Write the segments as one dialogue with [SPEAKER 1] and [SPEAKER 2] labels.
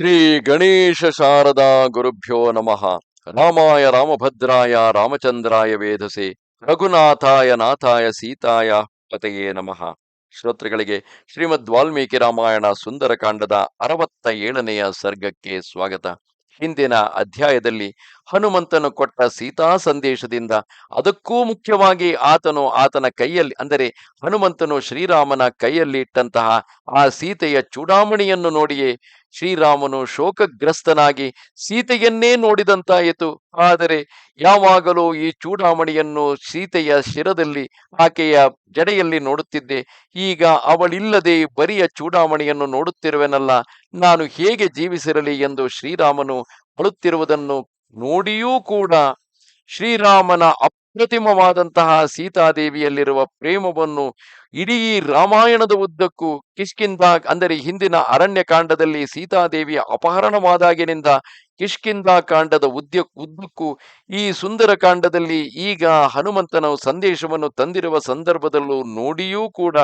[SPEAKER 1] ಶ್ರೀ ಗಣೇಶ ಶಾರದಾ ಗುರುಭ್ಯೋ ನಮಃ. ರಾಮಾಯ ರಾಮಭದ್ರಾಯ ರಾಮಚಂದ್ರಾಯ ವೇಧಸೆ ರಘುನಾಥಾಯ ನಾಥಾಯ ಸೀತಾಯ ಪತೆಯೇ ನಮಃ. ಶ್ರೋತೃಗಳಿಗೆ ಶ್ರೀಮದ್ ವಾಲ್ಮೀಕಿ ರಾಮಾಯಣ ಸುಂದರಕಾಂಡದ ಅರವತ್ತ ಏಳನೆಯ ಸರ್ಗಕ್ಕೆ ಸ್ವಾಗತ. ಹಿಂದಿನ ಅಧ್ಯಾಯದಲ್ಲಿ ಹನುಮಂತನು ಕೊಟ್ಟ ಸೀತಾ ಸಂದೇಶದಿಂದ ಅದಕ್ಕೂ ಮುಖ್ಯವಾಗಿ ಆತನು ಆತನ ಕೈಯಲ್ಲಿ, ಅಂದರೆ ಹನುಮಂತನು ಶ್ರೀರಾಮನ ಕೈಯಲ್ಲಿ ಇಟ್ಟಂತಹ ಆ ಸೀತೆಯ ಚೂಡಾಮಣಿಯನ್ನು ನೋಡಿಯೇ ಶ್ರೀರಾಮನು ಶೋಕಗ್ರಸ್ತನಾಗಿ, ಸೀತೆಯನ್ನೇ ನೋಡಿದಂತಾಯಿತು. ಆದರೆ ಯಾವಾಗಲೂ ಈ ಚೂಡಾಮಣಿಯನ್ನು ಸೀತೆಯ ಶಿರದಲ್ಲಿ, ಆಕೆಯ ಜಡೆಯಲ್ಲಿ ನೋಡುತ್ತಿದ್ದೆ. ಈಗ ಅವಳಿಲ್ಲದೆ ಬರಿಯ ಚೂಡಾಮಣಿಯನ್ನು ನೋಡುತ್ತಿರುವೆನಲ್ಲ. ನಾನು ಹೇಗೆ ಜೀವಿಸಿರಲಿ ಎಂದು ಶ್ರೀರಾಮನು ಅಳುತ್ತಿರುವುದನ್ನು ನೋಡಿಯೂ ಕೂಡ ಶ್ರೀರಾಮನ ಅಪ್ರತಿಮವಾದಂತಹ ಸೀತಾದೇವಿಯಲ್ಲಿರುವ ಪ್ರೇಮವನ್ನು ಇಡೀ ರಾಮಾಯಣದ ಉದ್ದಕ್ಕೂ ಕಿಷ್ಕಿಂದ ಅಂದರೆ ಹಿಂದಿನ ಅರಣ್ಯ ಕಾಂಡದಲ್ಲಿ ಸೀತಾದೇವಿಯ ಅಪಹರಣವಾದಾಗಿನಿಂದ ಕಿಷ್ಕಿಂದ ಕಾಂಡದ ಉದ್ಯ, ಉದ್ದಕ್ಕೂ ಈ ಸುಂದರ ಕಾಂಡದಲ್ಲಿ ಈಗ ಹನುಮಂತನ ಸಂದೇಶವನ್ನು ತಂದಿರುವ ಸಂದರ್ಭದಲ್ಲೂ ನೋಡಿಯೂ ಕೂಡ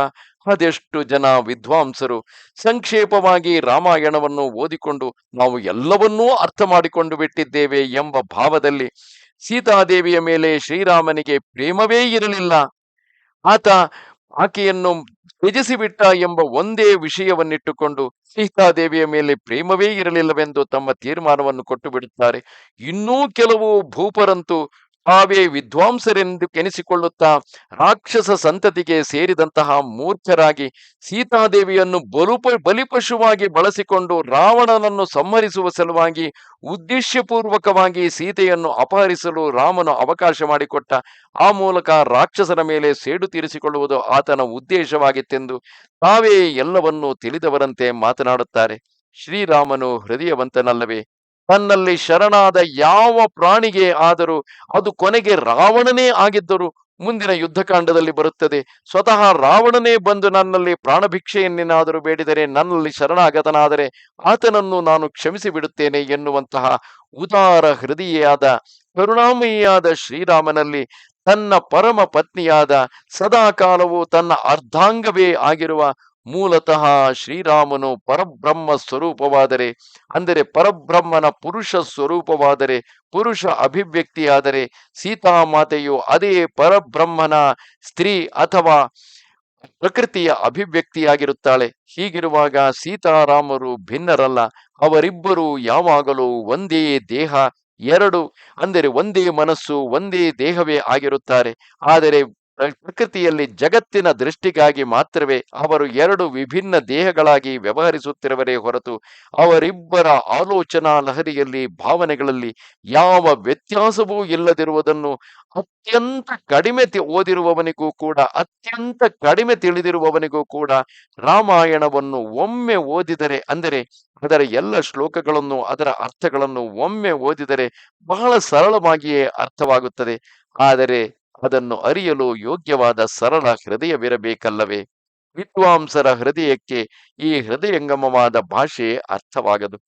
[SPEAKER 1] ಅದೆಷ್ಟು ಜನ ವಿದ್ವಾಂಸರು ಸಂಕ್ಷೇಪವಾಗಿ ರಾಮಾಯಣವನ್ನು ಓದಿಕೊಂಡು ನಾವು ಎಲ್ಲವನ್ನೂ ಅರ್ಥ ಮಾಡಿಕೊಂಡು ಬಿಟ್ಟಿದ್ದೇವೆ ಎಂಬ ಭಾವದಲ್ಲಿ ಸೀತಾದೇವಿಯ ಮೇಲೆ ಶ್ರೀರಾಮನಿಗೆ ಪ್ರೇಮವೇ ಇರಲಿಲ್ಲ. ಆತ ಆಕೆಯನ್ನು ತ್ಯಜಿಸಿಬಿಟ್ಟ ಎಂಬ ಒಂದೇ ವಿಷಯವನ್ನಿಟ್ಟುಕೊಂಡು ಸೀತಾದೇವಿಯ ಮೇಲೆ ಪ್ರೇಮವೇ ಇರಲಿಲ್ಲವೆಂದು ತಮ್ಮ ತೀರ್ಮಾನವನ್ನು ಕೊಟ್ಟು ಬಿಡುತ್ತಾರೆ ಇನ್ನೂ ಕೆಲವು ಭೂಪರಂತೂ ತಾವೇ ವಿದ್ವಾಂಸರೆಂದು ಕೆನಿಸಿಕೊಳ್ಳುತ್ತಾ ರಾಕ್ಷಸ ಸಂತತಿಗೆ ಸೇರಿದಂತಹ ಮೂರ್ಖರಾಗಿ ಸೀತಾದೇವಿಯನ್ನು ಬಲುಪ, ಬಲಿಪಶುವಾಗಿ ಬಳಸಿಕೊಂಡು ರಾವಣನನ್ನು ಸಂಹರಿಸುವ ಸಲುವಾಗಿ ಉದ್ದೇಶಪೂರ್ವಕವಾಗಿ ಸೀತೆಯನ್ನು ಅಪಹರಿಸಲು ರಾಮನು ಅವಕಾಶ ಮಾಡಿಕೊಟ್ಟ ಆ ಮೂಲಕ ರಾಕ್ಷಸರ ಮೇಲೆ ಸೇಡು ತೀರಿಸಿಕೊಳ್ಳುವುದು ಆತನ ಉದ್ದೇಶವಾಗಿತ್ತೆಂದು ತಾವೇ ಎಲ್ಲವನ್ನೂ ತಿಳಿದವರಂತೆ ಮಾತನಾಡುತ್ತಾರೆ. ಶ್ರೀರಾಮನು ಹೃದಯವಂತನಲ್ಲವೇ? ತನ್ನಲ್ಲಿ ಶರಣಾದ ಯಾವ ಪ್ರಾಣಿಗೆ ಆದರೂ ಅದು ಕೊನೆಗೆ ರಾವಣನೇ ಆಗಿದ್ದರು ಮುಂದಿನ ಯುದ್ಧಕಾಂಡದಲ್ಲಿ ಬರುತ್ತದೆ. ಸ್ವತಃ ರಾವಣನೇ ಬಂದು ನನ್ನಲ್ಲಿ ಪ್ರಾಣಭಿಕ್ಷೆಯನ್ನೇನಾದರೂ ಬೇಡಿದರೆ ನನ್ನಲ್ಲಿ ಶರಣಾಗತನಾದರೆ ಆತನನ್ನು ನಾನು ಕ್ಷಮಿಸಿ ಬಿಡುತ್ತೇನೆ ಎನ್ನುವಂತಹ ಉದಾರ ಹೃದಯಾದ ಕರುಣಾಮಯಿಯಾದ ಶ್ರೀರಾಮನಲ್ಲಿ ತನ್ನ ಪರಮ ಪತ್ನಿಯಾದ ಸದಾಕಾಲವು ತನ್ನ ಅರ್ಧಾಂಗವೇ ಆಗಿರುವ ಮೂಲತಃ ಶ್ರೀರಾಮನು ಪರಬ್ರಹ್ಮ ಸ್ವರೂಪವಾದರೆ, ಅಂದರೆ ಪರಬ್ರಹ್ಮನ ಪುರುಷ ಸ್ವರೂಪವಾದರೆ, ಪುರುಷ ಅಭಿವ್ಯಕ್ತಿಯಾದರೆ, ಸೀತಾಮಾತೆಯು ಅದೇ ಪರಬ್ರಹ್ಮನ ಸ್ತ್ರೀ ಅಥವಾ ಪ್ರಕೃತಿಯ ಅಭಿವ್ಯಕ್ತಿಯಾಗಿರುತ್ತಾಳೆ. ಹೀಗಿರುವಾಗ ಸೀತಾರಾಮರು ಭಿನ್ನರಲ್ಲ. ಅವರಿಬ್ಬರು ಯಾವಾಗಲೂ ಒಂದೇ ದೇಹ, ಎರಡು, ಅಂದರೆ ಒಂದೇ ಮನಸ್ಸು, ಒಂದೇ ದೇಹವೇ ಆಗಿರುತ್ತಾರೆ. ಆದರೆ ಪ್ರಕೃತಿಯಲ್ಲಿ ಜಗತ್ತಿನ ದೃಷ್ಟಿಗಾಗಿ ಮಾತ್ರವೇ ಅವರು ಎರಡು ವಿಭಿನ್ನ ದೇಹಗಳಾಗಿ ವ್ಯವಹರಿಸುತ್ತಿರುವರೇ ಹೊರತು ಅವರಿಬ್ಬರ ಆಲೋಚನಾ ಲಹರಿಯಲ್ಲಿ ಭಾವನೆಗಳಲ್ಲಿ ಯಾವ ವ್ಯತ್ಯಾಸವೂ ಇಲ್ಲದಿರುವುದನ್ನು ಅತ್ಯಂತ ಕಡಿಮೆ ಓದಿರುವವನಿಗೂ ಕೂಡ, ಅತ್ಯಂತ ಕಡಿಮೆ ತಿಳಿದಿರುವವನಿಗೂ ಕೂಡ ರಾಮಾಯಣವನ್ನು ಒಮ್ಮೆ ಓದಿದರೆ ಅಂದರೆ ಅದರ ಎಲ್ಲ ಶ್ಲೋಕಗಳನ್ನು, ಅದರ ಅರ್ಥಗಳನ್ನು ಒಮ್ಮೆ ಓದಿದರೆ ಬಹಳ ಸರಳವಾಗಿಯೇ ಅರ್ಥವಾಗುತ್ತದೆ. ಆದರೆ ಅದನ್ನು ಅರಿಯಲು ಯೋಗ್ಯವಾದ ಸರಳ ಹೃದಯವಿರಬೇಕಲ್ಲವೇ? ವಿದ್ವಾಂಸರ ಹೃದಯಕ್ಕೆ ಈ ಹೃದಯಂಗಮವಾದ ಭಾಷೆ ಅರ್ಥವಾಗದು.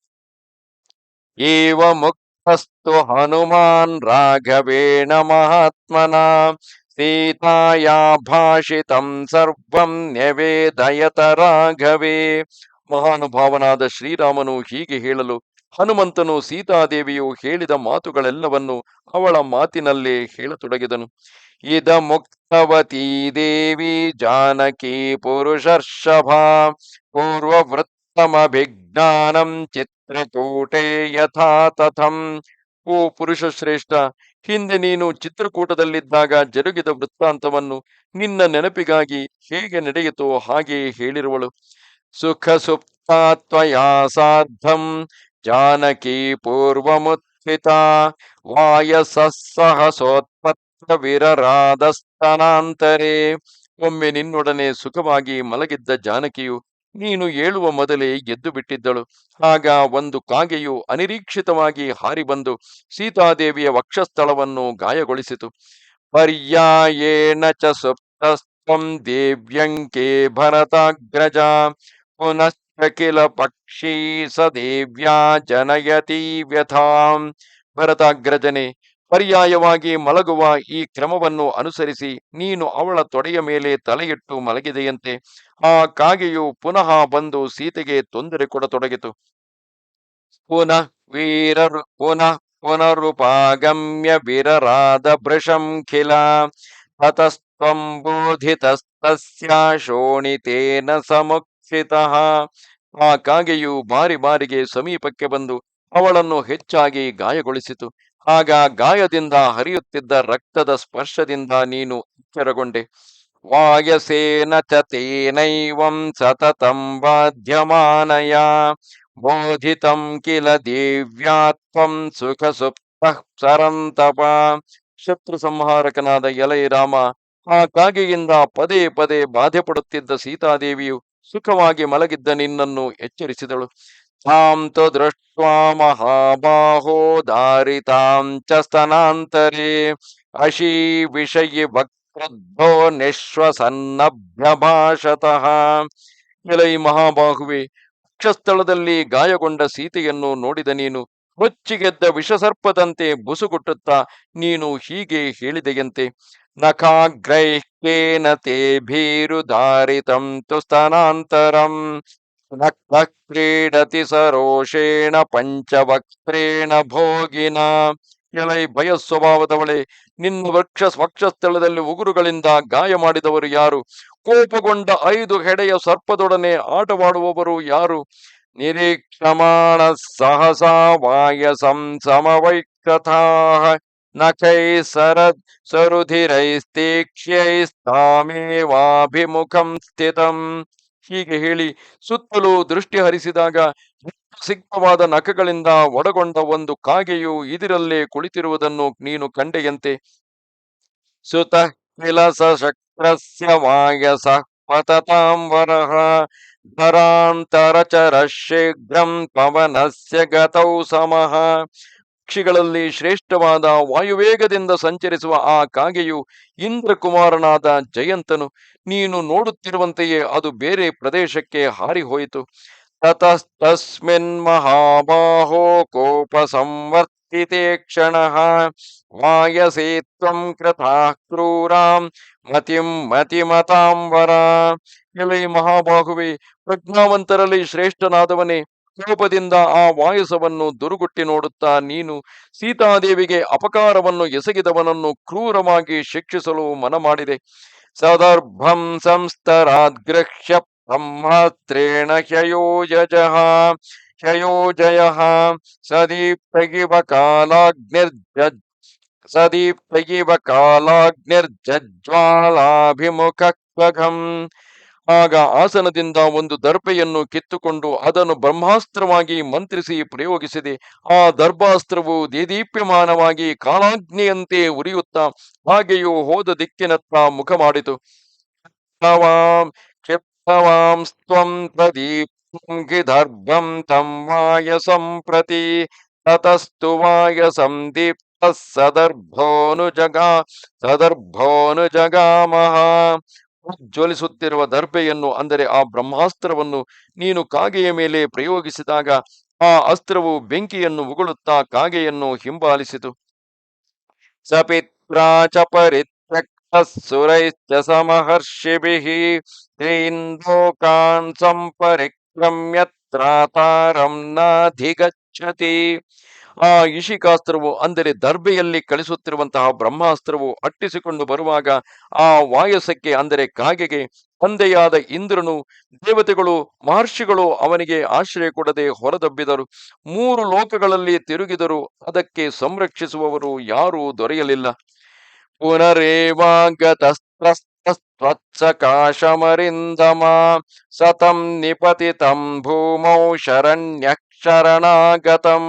[SPEAKER 1] ಏವ ಮುಕ್ತಸ್ತು ಹನುಮಾನ್ ರಾಘವೇಣ ಮಹಾತ್ಮನ, ಸೀತಾಯಾ ಭಾಷಿತಂ ಸರ್ವಂ ನ್ಯವೇದಯತ ರಾಘವೇ. ಮಹಾನುಭಾವನಾದ ಶ್ರೀರಾಮನು ಹೀಗೆ ಹೇಳಲು ಹನುಮಂತನು ಸೀತಾದೇವಿಯು ಹೇಳಿದ ಮಾತುಗಳೆಲ್ಲವನ್ನು ಅವಳ ಮಾತಿನಲ್ಲೇ ಹೇಳತೊಡಗಿದನು. ಇದ ಮುಕ್ತವತಿ ದೇವಿ ಜಾನಕಿ ಪುರುಷರ್ಷಭ ಪೂರ್ವವೃತ್ತಮಭಿಜ್ಞಾನಂ ಚಿತ್ರಕೂಟೆ ಯಥಾ ತಥಂ. ಓ ಪುರುಷ ಶ್ರೇಷ್ಠ ಹಿಂದೆ ನೀನು ಚಿತ್ರಕೂಟದಲ್ಲಿದ್ದಾಗ ಜರುಗಿದ ವೃತ್ತಾಂತವನ್ನು ನಿನ್ನ ನೆನಪಿಗಾಗಿ ಹೇಗೆ ನಡೆಯಿತೋ ಹಾಗೆಯೇ ಹೇಳಿರುವಳು. ಸುಖ ಸುಪ್ತಾತ್ವಯಾ ಸಾರ್ಧಂ ಜಾನಕಿ ಪೂರ್ವಮುತ್ಥಿತ ವಾಯಸ ಸಹಸೋತ್ಪತ್ತ ವಿರರಾದಸ್ತನಾಂತರೇ ಒಮ್ಮೆ ನಿನ್ನೊಡನೆ ಸುಖವಾಗಿ ಮಲಗಿದ್ದ ಜಾನಕಿಯು ನೀನು ಏಳುವ ಮೊದಲೇ ಎದ್ದು ಬಿಟ್ಟಿದ್ದಳು. ಆಗ ಒಂದು ಕಾಗೆಯು ಅನಿರೀಕ್ಷಿತವಾಗಿ ಹಾರಿ ಬಂದು ಸೀತಾದೇವಿಯ ವಕ್ಷಸ್ಥಳವನ್ನು ಗಾಯಗೊಳಿಸಿತು. ಪರ್ಯಾಯೇಣ ಚ ಸುಪ್ತಸ್ತ್ವಂ ದೇವ್ಯಂಕೆ ಭರತಾಗ್ರಜ ಪುನಶ್ಚಕಿಲ ಪಕ್ಷೀ ಸ ದೇವ್ಯಾ ಜನಯತಿ ವ್ಯಥಾಂ ಭರತಾಗ್ರಜನೆ ಪರ್ಯಾಯವಾಗಿ ಮಲಗುವ ಈ ಕ್ರಮವನ್ನು ಅನುಸರಿಸಿ ನೀನು ಅವಳ ತೊಡೆಯ ಮೇಲೆ ತಲೆಯಿಟ್ಟು ಮಲಗಿದೆಯಂತೆ, ಆ ಕಾಗೆಯು ಪುನಃ ಬಂದು ಸೀತೆಗೆ ತೊಂದರೆ ಕೊಡತೊಡಗಿತು. ಪುನಃ ವೀರರು, ಪುನಃ ಪುನರುಪಾಗಮ್ಯ ವಿರರಾದ ಭೃಶಂಖಿಲ ಖಿಲ ಶೋಣಿತೇನ ಬೋಧಿತಸ್ತಸ್ಯ ಸಮುಕ್ಷಿತಃ ಆ ಕಾಗೆಯು ಬಾರಿ ಬಾರಿಗೆ ಸಮೀಪಕ್ಕೆ ಬಂದು ಅವಳನ್ನು ಹೆಚ್ಚಾಗಿ ಗಾಯಗೊಳಿಸಿತು. ಆಗ ಗಾಯದಿಂದ ಹರಿಯುತ್ತಿದ್ದ ರಕ್ತದ ಸ್ಪರ್ಶದಿಂದ ನೀನು ಎಚ್ಚರಗೊಂಡೆ. ವಾಯಸೇನ ಚೇನೈವಂ ಸತತಂ ಬಾಧ್ಯಮಾನಯ ಬೋಧಿತಂ ಕಿಲ ದೇವ್ಯಾತ್ವಂ ಸುಖ ಸುಪ್ತ ಸರಂತಪ. ಶತ್ರು ಸಂಹಾರಕನಾದ ಎಲೈ ರಾಮ ಆ ಕಾಗೆಯಿಂದ ಪದೇ ಪದೇ ಬಾಧೆ ಪಡುತ್ತಿದ್ದ ಸೀತಾದೇವಿಯು ಸುಖವಾಗಿ ಮಲಗಿದ್ದ ನಿನ್ನನ್ನು ಎಚ್ಚರಿಸಿದಳು. ತಾಂತ ತು ದೃಷ್ಟ್ವಾ ಮಹಾಬಾಹೋ ದಾರಿತಾಂ ಚ ಸ್ತನಾಂತರೇ. ಅಶೀ ವಿಷಯಿ ವಕ್ರೋದ್ಭೋ ನಿಶ್ವಸನ್ನಭ್ಯಭಾಷತಃ ಎಲೈ ಮಹಾಬಾಹುವೆ ಪಕ್ಷಸ್ಥಳದಲ್ಲಿ ಗಾಯಗೊಂಡ ಸೀತೆಯನ್ನು ನೋಡಿದ ನೀನು ರೊಚ್ಚಿಗೆದ್ದ ವಿಷಸರ್ಪದಂತೆ ಬುಸುಗುಟ್ಟುತ್ತಾ ನೀನು ಹೀಗೆ ಹೇಳಿದೆಯಂತೆ. ತು ಸ್ತನಾಂತರಂ ನಕ್ತ ಕ್ರೀಡತಿ ಸರೋಷೇಣ ಪಂಚವಕ್ತ್ರೇಣ ಭೋಗಿನ ಎಲೈ ಭಯ ಸ್ವಭಾವದವಳೆ ನಿನ್ನ ವಕ್ಷ ವಕ್ಷಸ್ಥಳದಲ್ಲಿ ಉಗುರುಗಳಿಂದ ಗಾಯ ಮಾಡಿದವರು ಯಾರು? ಕೋಪಗೊಂಡ ಐದು ಹೆಡೆಯ ಸರ್ಪದೊಡನೆ ಆಟವಾಡುವವರು ಯಾರು? ನಿರೀಕ್ಷಮಾಣ ಸಹಸಾ ವಾಯಸಂ ಸಮವೈಕಥಾ। ನಖೈ ಸರದ್ ಸರುಧಿರೈಸ್ತೀಕ್ಷ್ಯೈಸ್ತಾಮೇವಾಭಿಮುಖಂ ಸ್ಥಿತಂ ಹೀಗೆ ಹೇಳಿ ಸುತ್ತಲೂ ದೃಷ್ಟಿ ಹರಿಸಿದಾಗ ಸಿಗ್ಧವಾದ ನಖಗಳಿಂದ ಒಡಗೊಂಡ ಒಂದು ಕಾಗೆಯು ಇದಿರಲ್ಲೇ ಕುಳಿತಿರುವುದನ್ನು ನೀನು ಕಂಡೆಯಂತೆ? ಸುತ ಕಿಲಸ ಶಕ್ರಸ್ಯ ವಾಯಸ ಪತತಾಂಬರಃ ಧರಾಂತರಚರ ಶೀಘ್ರಂ ಪವನಸ್ಯ ಗತೌ ಸಮಃ ಪಕ್ಷಿಗಳಲ್ಲಿ ಶ್ರೇಷ್ಠವಾದ ವಾಯುವೇಗದಿಂದ ಸಂಚರಿಸುವ ಆ ಕಾಗೆಯು ಇಂದ್ರಕುಮಾರನಾದ ಜಯಂತನು. ನೀನು ನೋಡುತ್ತಿರುವಂತೆಯೇ ಅದು ಬೇರೆ ಪ್ರದೇಶಕ್ಕೆ ಹಾರಿಹೋಯಿತು. ತತಸ್ತಸ್ಮಿನ್ ಮಹಾಬಾಹೋ ಕೋಪ ಸಂವರ್ತಿತೆ ಕ್ಷಣಃ. ವಾಯಸೇತ್ವಂ ತ್ವಂ ಕೃತಃ ಕ್ರೂರಾಂ ಮತಿಂ ಮತಿಮತಾಂಬರ ಎಲೈ ಮಹಾಬಾಹುವೆ, ಪ್ರಜ್ಞಾವಂತರಲ್ಲಿ ಶ್ರೇಷ್ಠನಾದವನೇ ಕೋಪದಿಂದ ಆ ವಾಯಸವನ್ನು ದುರುಗುಟ್ಟಿ ನೋಡುತ್ತಾ ನೀನು ಸೀತಾದೇವಿಗೆ ಅಪಕಾರವನ್ನು ಎಸಗಿದವನನ್ನು ಕ್ರೂರವಾಗಿ ಶಿಕ್ಷಿಸಲು ಮನ ಮಾಡಿದೆ ಸದರ್ಭಂ ಸಂಸ್ತರಾದ್ಗೃಹ್ಯ ಬ್ರಹ್ಮಾಸ್ತ್ರೇಣ ಹ್ಯಯೋಜಃ ಹ್ಯಯೋಜಯ ಸದೀಪ್ತಗಿವ ಕಾಲಾಗ್ನಿರ್ಜ ಸದೀಪ್ತಗಿವ ಕಾಲಾಗ್ನಿರ್ಜ್ವಾಲಾಭಿಮುಖ ಆಗ ಆಸನದಿಂದ ಒಂದು ದರ್ಪೆಯನ್ನು ಕಿತ್ತುಕೊಂಡು ಅದನ್ನು ಬ್ರಹ್ಮಾಸ್ತ್ರವಾಗಿ ಮಂತ್ರಿಸಿ ಪ್ರಯೋಗಿಸಿದೆ. ಆ ದರ್ಭಾಸ್ತ್ರವು ದೇದೀಪ್ಯಮಾನವಾಗಿ ಕಾಲಾಗ್ನಿಯಂತೆ ಉರಿಯುತ್ತಾ ಹಾಗೆಯೂ ಹೋದ ದಿಕ್ಕಿನತ್ತ ಮುಖ ಮಾಡಿತು. ಸದರ್ಭೋನು ಪ್ರತಿ ತತಸ್ತು ವಾಯಸಂ ದೀಪ್ತ ಸದರ್ಭೋನುಜಗಾ ಸದರ್ಭೋನುಜಗಾಮಹ ಜ್ವಲಿಸುತ್ತಿರುವ ದರ್ಬೆಯನ್ನು ಅಂದರೆ ಆ ಬ್ರಹ್ಮಾಸ್ತ್ರವನ್ನು ನೀನು ಕಾಗೆಯ ಮೇಲೆ ಪ್ರಯೋಗಿಸಿದಾಗ ಆ ಅಸ್ತ್ರವು ಬೆಂಕಿಯನ್ನು ಉಗುಳುತ್ತಾ ಕಾಗೆಯನ್ನು ಹಿಂಬಾಲಿಸಿತು. ಸಪಿತ್ರಾ ಚ ಪರಿತ್ಯಕ್ತ ಸುರೈಶ್ಚ ಸಂಪರಿಕ್ರಮ್ಯತ್ರಾತಾರಂ ನಾಧಿಗಚ್ಚತಿ. ಆ ಇಶಿಕಾಸ್ತ್ರವು ಅಂದರೆ ದರ್ಬೆಯಲ್ಲಿ ಕಳಿಸುತ್ತಿರುವಂತಹ ಬ್ರಹ್ಮಾಸ್ತ್ರವು ಅಟ್ಟಿಸಿಕೊಂಡು ಬರುವಾಗ ಆ ವಾಯಸಕ್ಕೆ ಅಂದರೆ ಕಾಗೆಗೆ ತಂದೆಯಾದ ಇಂದ್ರನು ದೇವತೆಗಳು, ಮಹರ್ಷಿಗಳು ಅವನಿಗೆ ಆಶ್ರಯ ಕೊಡದೆ ಹೊರದಬ್ಬಿದರು. ಮೂರು ಲೋಕಗಳಲ್ಲಿ ತಿರುಗಿದರು ಅದಕ್ಕೆ ಸಂರಕ್ಷಿಸುವವರು ಯಾರೂ ದೊರೆಯಲಿಲ್ಲ. ಪುನರೇವಾಂಗತಸ್ತ್ರಕಾಶಮರಿಂದಮ ಸತಂ ನಿಪತಿತಂ ಭೂಮೌ ಶರಣ್ಯ ಶರಣಾಗತಂ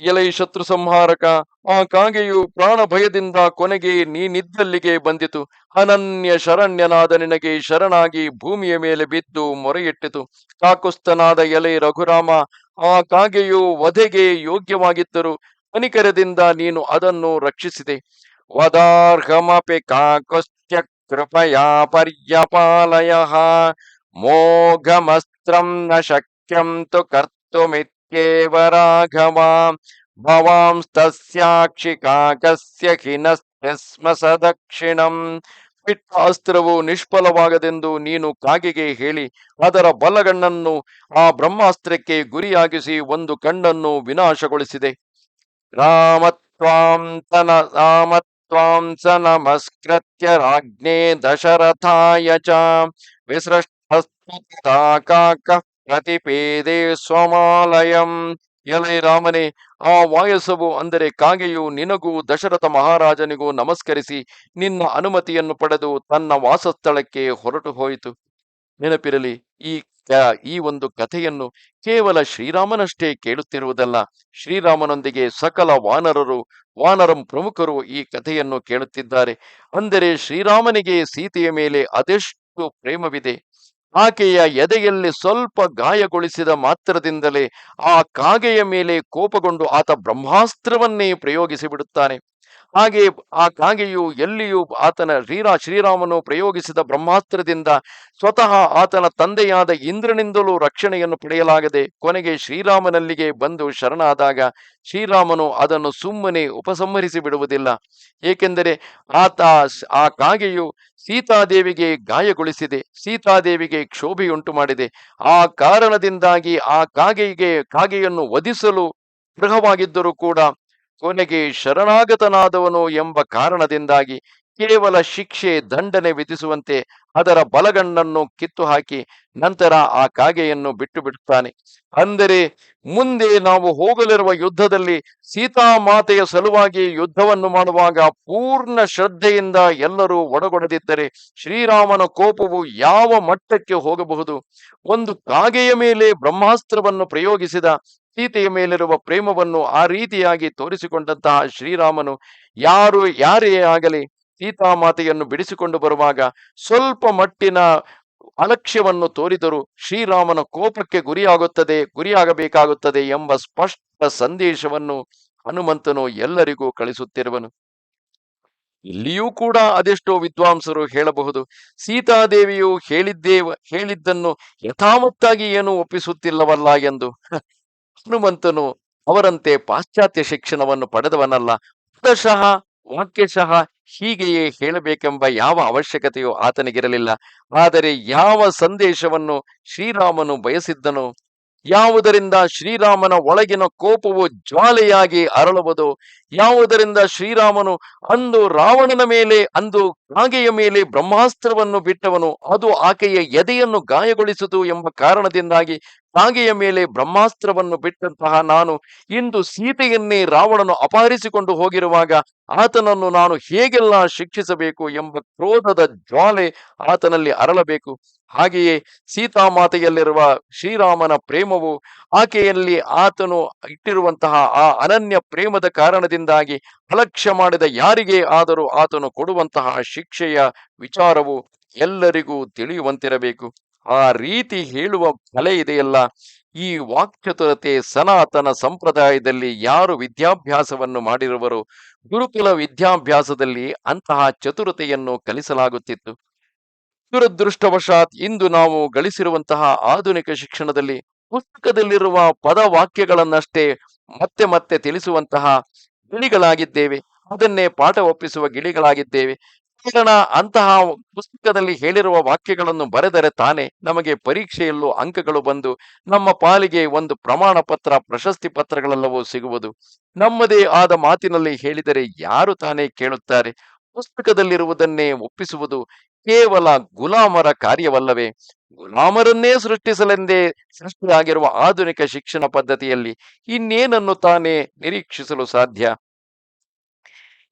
[SPEAKER 1] ಎಲೈ ಶತ್ರು ಸಂಹಾರಕ, ಆ ಕಾಗೆಯು ಪ್ರಾಣ ಭಯದಿಂದ ಕೊನೆಗೆ ನೀನಿದ್ದಲ್ಲಿಗೆ ಬಂದಿತು. ಅನನ್ಯ ಶರಣ್ಯನಾದ ನಿನಗೆ ಶರಣಾಗಿ ಭೂಮಿಯ ಮೇಲೆ ಬಿದ್ದು ಮೊರೆಯಿಟ್ಟಿತು. ಕಾಕುಸ್ತನಾದ ಎಲೆ ರಘುರಾಮ, ಆ ಕಾಗೆಯು ವಧೆಗೆ ಯೋಗ್ಯವಾಗಿದ್ದರು ಅನಿಕರದಿಂದ ನೀನು ಅದನ್ನು ರಕ್ಷಿಸಿದೆ. ವದಾರ್ಹಮಪಿ ಕಾಕುಸ್ತ್ಯ ಕೃಪಯಾ ಪರ್ಯಪಾಲಯ. ಮೋಘಮಸ್ತ್ರಂ ನ ಶಕ್ಯಂ ತು ಕರ್ತುಮಿತ್ಯೇವ ರಾಘವ ಭವಾಂಸ್ತಸ್ಯಾಕ್ಷಿ ಕಾಕಸ್ಯ ಖಿನಸ್ಯ ಸ್ಮ ಸದಕ್ಷಿಣಂ ಬಿಟ್ಟ ಅಸ್ತ್ರವು ನಿಷ್ಫಲವಾಗದೆಂದು ನೀನು ಕಾಗೆಗೆ ಹೇಳಿ, ಅದರ ಬಲಗಣ್ಣನ್ನು ಆ ಬ್ರಹ್ಮಾಸ್ತ್ರಕ್ಕೆ ಗುರಿಯಾಗಿಸಿ ಒಂದು ಕಣ್ಣನ್ನು ವಿನಾಶಗೊಳಿಸಿದೆ. ರಾಮತ್ವಾಂತನ ರಾಮತ್ವಾಂಸ ನಮಸ್ಕೃತ್ಯ ರಾಜ್ಞೆ ದಶರಥಾಯ ಚ ವಿಸೃಷ್ಟ ಕಾಕ ಪ್ರತಿಪೇದೆ ಸ್ವಮಾಲಯಂ ಎಲೈ ರಾಮನೇ, ಆ ವಾಯಸವು ಅಂದರೆ ಕಾಗೆಯು ನಿನಗೂ ದಶರಥ ಮಹಾರಾಜನಿಗೂ ನಮಸ್ಕರಿಸಿ ನಿನ್ನ ಅನುಮತಿಯನ್ನು ಪಡೆದು ತನ್ನ ವಾಸಸ್ಥಳಕ್ಕೆ ಹೊರಟು ಹೋಯಿತು. ನೆನಪಿರಲಿ, ಈ ಈ ಒಂದು ಕಥೆಯನ್ನು ಕೇವಲ ಶ್ರೀರಾಮನಷ್ಟೇ ಕೇಳುತ್ತಿರುವುದಲ್ಲ, ಶ್ರೀರಾಮನೊಂದಿಗೆ ಸಕಲ ವಾನರರು, ವಾನರಂ ಪ್ರಮುಖರು ಈ ಕಥೆಯನ್ನು ಕೇಳುತ್ತಿದ್ದಾರೆ. ಅಂದರೆ ಶ್ರೀರಾಮನಿಗೆ ಸೀತೆಯ ಮೇಲೆ ಅದೆಷ್ಟು ಪ್ರೇಮವಿದೆ. ಆಕೆಯ ಎದೆಯಲ್ಲಿ ಸ್ವಲ್ಪ ಗಾಯಗೊಳಿಸಿದ ಮಾತ್ರದಿಂದಲೇ ಆ ಕಾಗೆಯ ಮೇಲೆ ಕೋಪಗೊಂಡು ಆತ ಬ್ರಹ್ಮಾಸ್ತ್ರವನ್ನೇ ಪ್ರಯೋಗಿಸಿ ಬಿಡುತ್ತಾನೆ ಹಾಗೆ ಆ ಕಾಗೆಯು ಎಲ್ಲಿಯೂ ಆತನ ಶ್ರೀರಾ ಶ್ರೀರಾಮನು ಪ್ರಯೋಗಿಸಿದ ಬ್ರಹ್ಮಾಸ್ತ್ರದಿಂದ ಸ್ವತಃ ಆತನ ತಂದೆಯಾದ ಇಂದ್ರನಿಂದಲೂ ರಕ್ಷಣೆಯನ್ನು ಪಡೆಯಲಾಗದೆ ಕೊನೆಗೆ ಶ್ರೀರಾಮನಲ್ಲಿಗೆ ಬಂದು ಶರಣಾದಾಗ ಶ್ರೀರಾಮನು ಅದನ್ನು ಸುಮ್ಮನೆ ಉಪಸಂಹರಿಸಿ ಬಿಡುವುದಿಲ್ಲ. ಏಕೆಂದರೆ ಆತ ಆ ಕಾಗೆಯು ಸೀತಾದೇವಿಗೆ ಗಾಯಗೊಳಿಸಿದೆ, ಸೀತಾದೇವಿಗೆ ಕ್ಷೋಭೆಯುಂಟು ಮಾಡಿದೆ. ಆ ಕಾರಣದಿಂದಾಗಿ ಆ ಕಾಗೆಗೆ, ಕಾಗೆಯನ್ನು ವಧಿಸಲು ಗೃಹವಾಗಿದ್ದರೂ ಕೂಡ ಕೊನೆಗೆ ಶರಣಾಗತನಾದವನು ಎಂಬ ಕಾರಣದಿಂದಾಗಿ ಕೇವಲ ಶಿಕ್ಷೆ ದಂಡನೆ ವಿಧಿಸುವಂತೆ ಅದರ ಬಲಗಣ್ಣನ್ನು ಕಿತ್ತು ಹಾಕಿ ನಂತರ ಆ ಕಾಗೆಯನ್ನು ಬಿಟ್ಟು ಬಿಡುತ್ತಾನೆ. ಅಂದರೆ ಮುಂದೆ ನಾವು ಹೋಗಲಿರುವ ಯುದ್ಧದಲ್ಲಿ ಸೀತಾಮಾತೆಯ ಸಲುವಾಗಿ ಯುದ್ಧವನ್ನು ಮಾಡುವಾಗ ಪೂರ್ಣ ಶ್ರದ್ಧೆಯಿಂದ ಎಲ್ಲರೂ ಒಡಗೊಡದಿದ್ದರೆ ಶ್ರೀರಾಮನ ಕೋಪವು ಯಾವ ಮಟ್ಟಕ್ಕೆ ಹೋಗಬಹುದು? ಒಂದು ಕಾಗೆಯ ಮೇಲೆ ಬ್ರಹ್ಮಾಸ್ತ್ರವನ್ನು ಪ್ರಯೋಗಿಸಿದ ಸೀತೆಯ ಮೇಲಿರುವ ಪ್ರೇಮವನ್ನು ಆ ರೀತಿಯಾಗಿ ತೋರಿಸಿಕೊಂಡಂತಹ ಶ್ರೀರಾಮನು ಯಾರು, ಯಾರೇ ಆಗಲಿ ಸೀತಾಮಾತೆಯನ್ನು ಬಿಡಿಸಿಕೊಂಡು ಬರುವಾಗ ಸ್ವಲ್ಪ ಮಟ್ಟಿನ ಅಲಕ್ಷ್ಯವನ್ನು ತೋರಿದರೂ ಶ್ರೀರಾಮನ ಕೋಪಕ್ಕೆ ಗುರಿಯಾಗುತ್ತದೆ, ಗುರಿಯಾಗಬೇಕಾಗುತ್ತದೆ ಎಂಬ ಸ್ಪಷ್ಟ ಸಂದೇಶವನ್ನು ಹನುಮಂತನು ಎಲ್ಲರಿಗೂ ಕಳಿಸುತ್ತಿರುವನು. ಇಲ್ಲಿಯೂ ಕೂಡ ಅದೆಷ್ಟೋ ವಿದ್ವಾಂಸರು ಹೇಳಬಹುದು, ಸೀತಾದೇವಿಯು ಹೇಳಿದ್ದೇ, ಹೇಳಿದ್ದನ್ನು ಯಥಾವತ್ತಾಗಿ ಏನು ಒಪ್ಪಿಸುತ್ತಿಲ್ಲವಲ್ಲ ಎಂದು. ಹನುಮಂತನು ಅವರಂತೆ ಪಾಶ್ಚಾತ್ಯ ಶಿಕ್ಷಣವನ್ನು ಪಡೆದವನಲ್ಲ ಪದಶಃ ವಾಕ್ಯಶಃ ಹೀಗೆಯೇ ಹೇಳಬೇಕೆಂಬ ಯಾವ ಅವಶ್ಯಕತೆಯೂ ಆತನಿಗಿರಲಿಲ್ಲ. ಆದರೆ ಯಾವ ಸಂದೇಶವನ್ನು ಶ್ರೀರಾಮನು ಬಯಸಿದ್ದನು, ಯಾವುದರಿಂದ ಶ್ರೀರಾಮನ ಒಳಗಿನ ಕೋಪವು ಜ್ವಾಲೆಯಾಗಿ ಅರಳುವುದು, ಯಾವುದರಿಂದ ಶ್ರೀರಾಮನು ಅಂದು ರಾವಣನ ಮೇಲೆ ಅಂದು ಕಾಗೆಯ ಮೇಲೆ ಬ್ರಹ್ಮಾಸ್ತ್ರವನ್ನು ಬಿಟ್ಟವನು, ಅದು ಆಕೆಯ ಎದೆಯನ್ನು ಗಾಯಗೊಳಿಸಿತು ಎಂಬ ಕಾರಣದಿಂದಾಗಿ ಕಾಗೆಯ ಮೇಲೆ ಬ್ರಹ್ಮಾಸ್ತ್ರವನ್ನು ಬಿಟ್ಟಂತಹ ನಾನು ಇಂದು ಸೀತೆಯನ್ನೇ ರಾವಣನು ಅಪಹರಿಸಿಕೊಂಡು ಹೋಗಿರುವಾಗ ಆತನನ್ನು ನಾನು ಹೇಗೆಲ್ಲ ಶಿಕ್ಷಿಸಬೇಕು ಎಂಬ ಕ್ರೋಧದ ಜ್ವಾಲೆ ಆತನಲ್ಲಿ ಅರಳಬೇಕು. ಹಾಗೆಯೇ ಸೀತಾಮಾತೆಯಲ್ಲಿರುವ ಶ್ರೀರಾಮನ ಪ್ರೇಮವು ಆಕೆಯಲ್ಲಿ ಆತನು ಇಟ್ಟಿರುವಂತಹ ಆ ಅನನ್ಯ ಪ್ರೇಮದ ಕಾರಣದಿಂದಾಗಿ ಅಲಕ್ಷ್ಯ ಮಾಡಿದ ಯಾರಿಗೆ ಆದರೂ ಆತನು ಕೊಡುವಂತಹ ಶಿಕ್ಷೆಯ ವಿಚಾರವು ಎಲ್ಲರಿಗೂ ತಿಳಿಯುವಂತಿರಬೇಕು. ಆ ರೀತಿ ಹೇಳುವ ಕಲೆ ಇದೆಯಲ್ಲ. ಈ ವಾಕ್ಚತುರತೆ ಸನಾತನ ಸಂಪ್ರದಾಯದಲ್ಲಿ ಯಾರು ವಿದ್ಯಾಭ್ಯಾಸವನ್ನು ಮಾಡಿರುವರು ಗುರುಕುಲ ವಿದ್ಯಾಭ್ಯಾಸದಲ್ಲಿ ಅಂತಹ ಚತುರತೆಯನ್ನು ಕಲಿಸಲಾಗುತ್ತಿತ್ತು. ದುರದೃಷ್ಟವಶಾತ್ ಇಂದು ನಾವು ಗಳಿಸಿರುವಂತಹ ಆಧುನಿಕ ಶಿಕ್ಷಣದಲ್ಲಿ ಪುಸ್ತಕದಲ್ಲಿರುವ ಪದ ವಾಕ್ಯಗಳನ್ನಷ್ಟೇ ಮತ್ತೆ ಮತ್ತೆ ತಿಳಿಸುವಂತಹ ಗಿಳಿಗಳಾಗಿದ್ದೇವೆ ಅದನ್ನೇ ಪಾಠ ಒಪ್ಪಿಸುವ ಗಿಳಿಗಳಾಗಿದ್ದೇವೆ ಕಾರಣ ಅಂತಹ ಪುಸ್ತಕದಲ್ಲಿ ಹೇಳಿರುವ ವಾಕ್ಯಗಳನ್ನು ಬರೆದರೆ ತಾನೇ ನಮಗೆ ಪರೀಕ್ಷೆಯಲ್ಲೂ ಅಂಕಗಳು ಬಂದು ನಮ್ಮ ಪಾಲಿಗೆ ಒಂದು ಪ್ರಮಾಣ ಪತ್ರ, ಪ್ರಶಸ್ತಿ ಪತ್ರಗಳೆಲ್ಲವೂ ಸಿಗುವುದು. ನಮ್ಮದೇ ಆದ ಮಾತಿನಲ್ಲಿ ಹೇಳಿದರೆ ಯಾರು ತಾನೇ ಕೇಳುತ್ತಾರೆ? ಪುಸ್ತಕದಲ್ಲಿರುವುದನ್ನೇ ಒಪ್ಪಿಸುವುದು ಕೇವಲ ಗುಲಾಮರ ಕಾರ್ಯವಲ್ಲವೇ? ಗುಲಾಮರನ್ನೇ ಸೃಷ್ಟಿಸಲೆಂದೇ ಸೃಷ್ಟಿಯಾಗಿರುವ ಆಧುನಿಕ ಶಿಕ್ಷಣ ಪದ್ಧತಿಯಲ್ಲಿ ಇನ್ನೇನನ್ನು ತಾನೇ ನಿರೀಕ್ಷಿಸಲು ಸಾಧ್ಯ?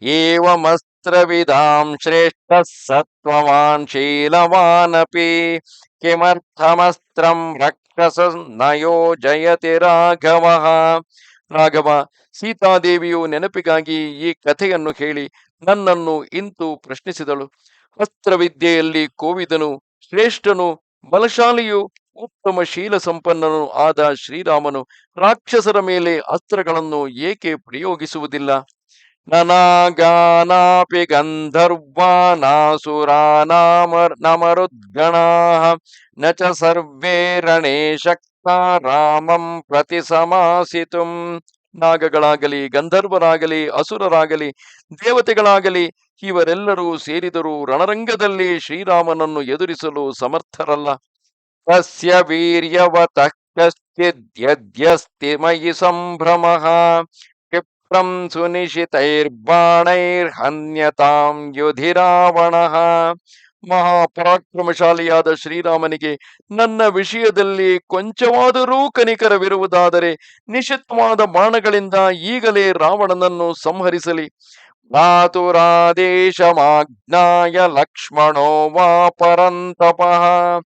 [SPEAKER 1] ಏವಸ್ತ್ರವಿಧಾಂ ಶ್ರೇಷ್ಠ ಸತ್ವವಾನ್ ಶೀಲವಾನಪಿ ಕಿಮರ್ಥಮಸ್ತ್ರಂ ರಕ್ಷಸ ನಯೋ ಜಯತಿ ರಾಘವ. ರಾಘವ, ಸೀತಾದೇವಿಯು ನೆನಪಿಗಾಗಿ ಈ ಕಥೆಯನ್ನು ಹೇಳಿ ನನ್ನನ್ನು ಇಂತು ಪ್ರಶ್ನಿಸಿದಳು. ಅಸ್ತ್ರವಿದ್ಯೆಯಲ್ಲಿ ಕೋವಿದನು, ಶ್ರೇಷ್ಠನು, ಬಲಶಾಲಿಯು, ಉತ್ತಮ ಶೀಲ ಸಂಪನ್ನನು ಆದ ಶ್ರೀರಾಮನು ರಾಕ್ಷಸರ ಮೇಲೆ ಅಸ್ತ್ರಗಳನ್ನು ಏಕೆ ಪ್ರಯೋಗಿಸುವುದಿಲ್ಲ? ನನಾಗಾನಾಪಿ ಗಂಧರ್ವಾನಾಸುರಾನಾಮರ್ ನಮರುದ್ಗಣಾ ನ ಚ ಸರ್ವೇ ರಣೇ ಶಕ್ತ ರಾಮಂ ಪ್ರತಿ ಸಮಾಸಿತುಂ ನಾಗಗಳಾಗಲಿ, ಗಂಧರ್ವರಾಗಲಿ, ಅಸುರರಾಗಲಿ, ದೇವತೆಗಳಾಗಲಿ, ಇವರೆಲ್ಲರೂ ಸೇರಿದರೂ ರಣರಂಗದಲ್ಲಿ ಶ್ರೀರಾಮನನ್ನು ಎದುರಿಸಲು ಸಮರ್ಥರಲ್ಲ. ತಸ್ಯ ವೀರ್ಯವತ ಕಶ್ಚಿದ್ಯದ್ಯಸ್ತಿ ಮಯಿ ಸಂಭ್ರಮಃ. ಕ್ಷಿಪ್ರಂ ಸುನಿಶಿತೈರ್ಬಾಣೈರ್ಹನ್ಯತಾಂ ಯುಧಿ ರಾವಣಃ ಮಹಾಪರಾಕ್ರಮಶಾಲಿಯಾದ ಶ್ರೀರಾಮನಿಗೆ, ನನ್ನ ವಿಷಯದಲ್ಲಿ ಕೊಂಚವಾದರೂ ಕನಿಕರವಿರುವುದಾದರೆ ನಿಶಿತ್ವಾದ ಬಾಣಗಳಿಂದ ಈಗಲೇ ರಾವಣನನ್ನು ಸಂಹರಿಸಲಿ. ಮಾತುರಾದೇಶಮಾಜ್ಞಾಯ ಲಕ್ಷ್ಮಣೋ ವಾ ಪರಂತಪಃ.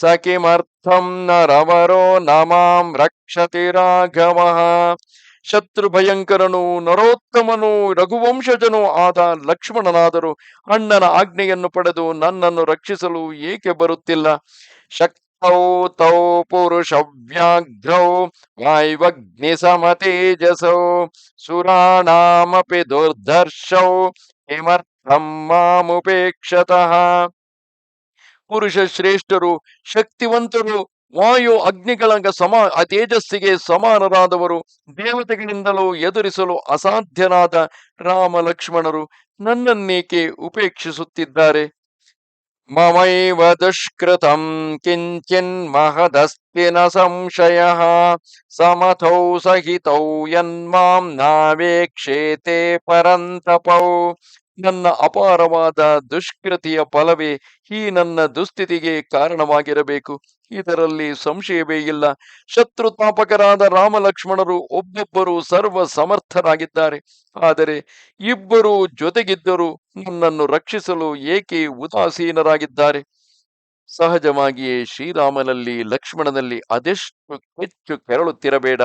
[SPEAKER 1] ಸಖಿಮರ್ಥಂ ನರವರೋ ನಮಾಂ ರಕ್ಷತಿ ರಾಘವಃ. ಶತ್ರು ಭಯಂಕರನು ನರೋತ್ತಮನು, ರಘುವಂಶಜನೂ ಆದ ಲಕ್ಷ್ಮಣನಾದರೂ. ಅಣ್ಣನ ಆಜ್ಞೆಯನ್ನು ಪಡೆದು ನನ್ನನ್ನು ರಕ್ಷಿಸಲು ಏಕೆ ಬರುತ್ತಿಲ್ಲ? ಶಕ್ತೌ ತೌ ಪುರುಷ ವ್ಯಾಘ್ರೌ ವಾಯುವಗ್ನಿ ಸಮತೇಜಸೌ ಸುರಾಣಾಮಪಿ ದುರ್ಧರ್ಷೌ ಹಿಮರ್ಥಂ ಮಾಮುಪೇಕ್ಷತಃ. ಪುರುಷ ಶ್ರೇಷ್ಠರು ಶಕ್ತಿವಂತರು ವಾಯು ಅಗ್ನಿಗಳ ಸಮ ತೇಜಸ್ಸಿಗೆ ಸಮಾನರಾದವರು, ದೇವತೆಗಳಿಂದಲೂ ಎದುರಿಸಲು ಅಸಾಧ್ಯನಾದ ರಾಮ ಲಕ್ಷ್ಮಣರು ನನ್ನನ್ನೇಕೆ ಉಪೇಕ್ಷಿಸುತ್ತಿದ್ದಾರೆ? ಮಮೈವ ದುಷ್ಕೃತಂ ಕಿಂಚಿನ್ ಮಹದಸ್ತಿ ನ ಸಂಶಯ ಸಮಥೌ ಸಹಿತೌ ಯನ್ಮಾಂ ನಾವೇಕ್ಷೇತೆ ಪರಂತಪೌ ನನ್ನ ಅಪಾರವಾದ ದುಷ್ಕೃತಿಯ ಫಲವೇ ಈ ನನ್ನ ದುಸ್ಥಿತಿಗೆ ಕಾರಣವಾಗಿರಬೇಕು. ಇದರಲ್ಲಿ ಸಂಶಯವೇ ಇಲ್ಲ. ಶತ್ರುತಾಪಕರಾದ ರಾಮ ಲಕ್ಷ್ಮಣರು ಒಬ್ಬೊಬ್ಬರು ಸರ್ವ ಸಮರ್ಥರಾಗಿದ್ದಾರೆ. ಆದರೆ ಇಬ್ಬರು ಜೊತೆಗಿದ್ದರೂ ನನ್ನನ್ನು ರಕ್ಷಿಸಲು ಏಕೆ ಉದಾಸೀನರಾಗಿದ್ದಾರೆ? ಸಹಜವಾಗಿಯೇ ಶ್ರೀರಾಮನಲ್ಲಿ, ಲಕ್ಷ್ಮಣನಲ್ಲಿ ಅದೆಷ್ಟು ಹೆಚ್ಚು ಕೆರಳುತ್ತಿರಬೇಡ.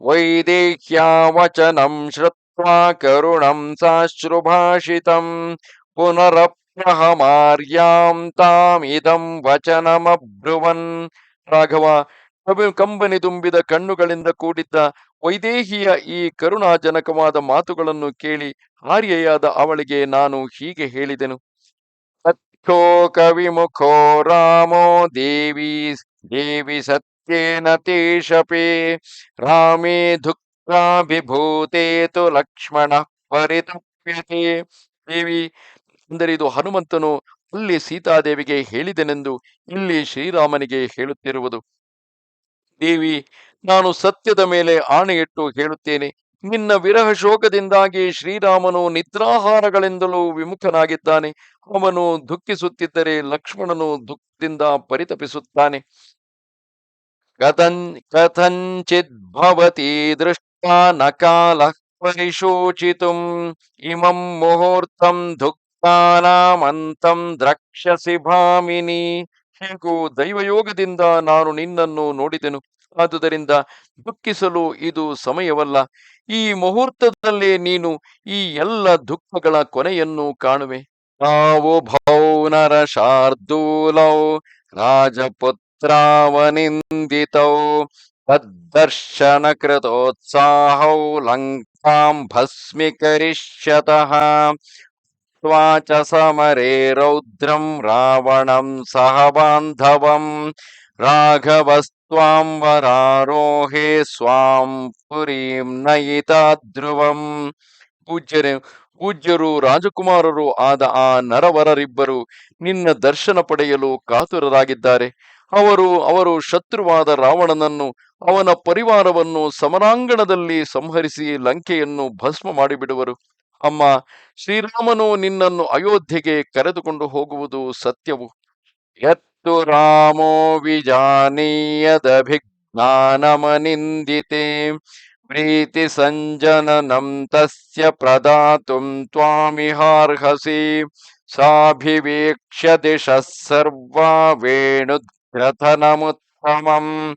[SPEAKER 1] ವೈದೇಹ್ಯಾವಚನಂ ಶ್ರುತ್ವಾ ಕರುಣಂ ಸಾಶ್ರುಭಾಷಿತಂ ಪುನರಪ್ರಹಮಾರ್ಯಾಂ ತಾಮಿದಂ ವಚನಮಬ್ರುವನ್ ರಾಘವ ಕಬಿ- ಕಂಬನಿ ತುಂಬಿದ ಕಣ್ಣುಗಳಿಂದ ಕೂಡಿದ್ದ ವೈದೇಹಿಯ ಈ ಕರುಣಾಜನಕವಾದ ಮಾತುಗಳನ್ನು ಕೇಳಿ ಆರ್ಯೆಯಾದ ಅವಳಿಗೆ ನಾನು ಹೀಗೆ ಹೇಳಿದೆನು ಸತ್ಯೋ ಕವಿಮುಖೋ ರಾಮೋ ದೇವಿ ದೇವಿ ಸತ್ಯೇನ ತೇಷಪೇ, ರಾಮೇ ರಾಮೇ ದುಃಖಾಭಿಭೂತೆ ತು ಲಕ್ಷ್ಮಣ ಪರಿತಪ್ಯತೆ. ದೇವಿ, ಅಂದರೆ ಇದು ಹನುಮಂತನು ಅಲ್ಲಿ ಸೀತಾದೇವಿಗೆ ಹೇಳಿದನೆಂದು ಇಲ್ಲಿ ಶ್ರೀರಾಮನಿಗೆ ಹೇಳುತ್ತಿರುವುದು. ದೇವಿ, ನಾನು ಸತ್ಯದ ಮೇಲೆ ಆಣೆಯಿಟ್ಟು ಹೇಳುತ್ತೇನೆ. ನಿನ್ನ ವಿರಹ ಶೋಕದಿಂದಾಗಿ ಶ್ರೀರಾಮನು ನಿದ್ರಾಹಾರಗಳಿಂದಲೂ ವಿಮುಖನಾಗಿದ್ದಾನೆ. ಅವನು ದುಃಖಿಸುತ್ತಿದ್ದರೆ ಲಕ್ಷ್ಮಣನು ದುಃಖದಿಂದ ಪರಿತಪಿಸುತ್ತಾನೆ. ಕಥನ್ ಕಥಂಚಿತ್ ಭವತಿ ದೃಷ್ಟಾ ಪರಿಶೋಚಿತುಂ ಇಮಂ ಮುಹೂರ್ತಂ ದುಃಖಾನಾಮಂತಂ ದ್ರಕ್ಷಸಿ ಭಾಮಿನಿ ಹೇಗೂ ದೈವಯೋಗದಿಂದ ನಾನು ನಿನ್ನನ್ನು ನೋಡಿದೆನು। ಆದುದರಿಂದ ದುಃಖಿಸಲು ಇದು ಸಮಯವಲ್ಲ। ಈ ಮುಹೂರ್ತದಲ್ಲಿ ನೀನು ಈ ಎಲ್ಲ ದುಃಖಗಳ ಕೊನೆಯನ್ನು ಕಾಣುವೆ। ನಾವು ಭೌನರ ಶಾರ್ದೂಲೌ ರಾಜಪುತ್ರಾವನಿಂದಿತೌ ತದ್ದರ್ಶನ ಕೃತೋತ್ಸಾಹೌ ಲಂಕಾಂ ಭಸ್ಮೀಕರಿಷ್ಯತಃ ಸ್ವಾಚ ಸಮರೇ ರೌದ್ರಂ ರಾವಣಂ ಸಹ ಬಾಂಧವಂ ರಾಘವಸ್ತ್ವಾಂ ವರಾರೋಹೇ ಸ್ವಾಂ ಪುರೀಂ ನಯಿತಾ ಧ್ರುವಂ ಪೂಜ್ಯರೆ ಪೂಜ್ಯರು ರಾಜಕುಮಾರರು ಆದ ಆ ನರವರರಿಬ್ಬರು ನಿನ್ನ ದರ್ಶನ ಪಡೆಯಲು ಕಾತುರರಾಗಿದ್ದಾರೆ. ಅವರು ಅವರು ಶತ್ರುವಾದ ರಾವಣನನ್ನು ಅವನ ಪರಿವಾರವನ್ನು ಸಮರಾಂಗಣದಲ್ಲಿ ಸಂಹರಿಸಿ ಲಂಕೆಯನ್ನು ಭಸ್ಮ ಮಾಡಿಬಿಡುವರು. ಅಮ್ಮ, ಶ್ರೀರಾಮನು ನಿನ್ನನ್ನು ಅಯೋಧ್ಯೆಗೆ ಕರೆದುಕೊಂಡು ಹೋಗುವುದು ಸತ್ಯವು. ಯತ್ತು ರಾಮೋ ವಿಜಾನೀಯದಭಿಜ್ಞಾನಮನಿಂದಿತೆ ಪ್ರೀತಿ ಸಂಜನನಂ ತಸ್ಯ ಪ್ರದಾತುಂ ತ್ವಾಮಿಹಾರ್ಹಸಿ. ಸಾಭಿವೇಕ್ಷ್ಯ ದಿಶಃ ಸರ್ವಾ ವೇಣುಗ್ರಥನಮುತ್ತಮಂ